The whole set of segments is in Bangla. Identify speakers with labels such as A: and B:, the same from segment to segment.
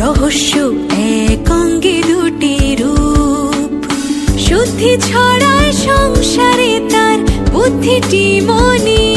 A: রহস্য এক অঙ্গে দুটি রূপ। শুদ্ধি ছড়ায় সংসারে তার বুদ্ধিটি মনে।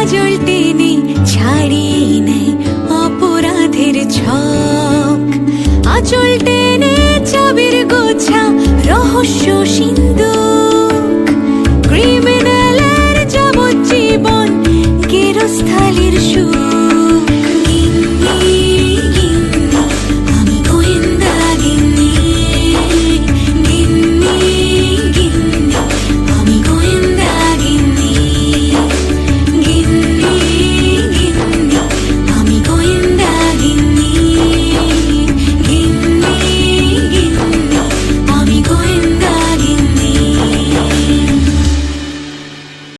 A: কাজল টেনে ছাড়িয়ে নেয় অপরাধের ছক। আচল টেনে চাবির গোছা রহস্য সিন্ধু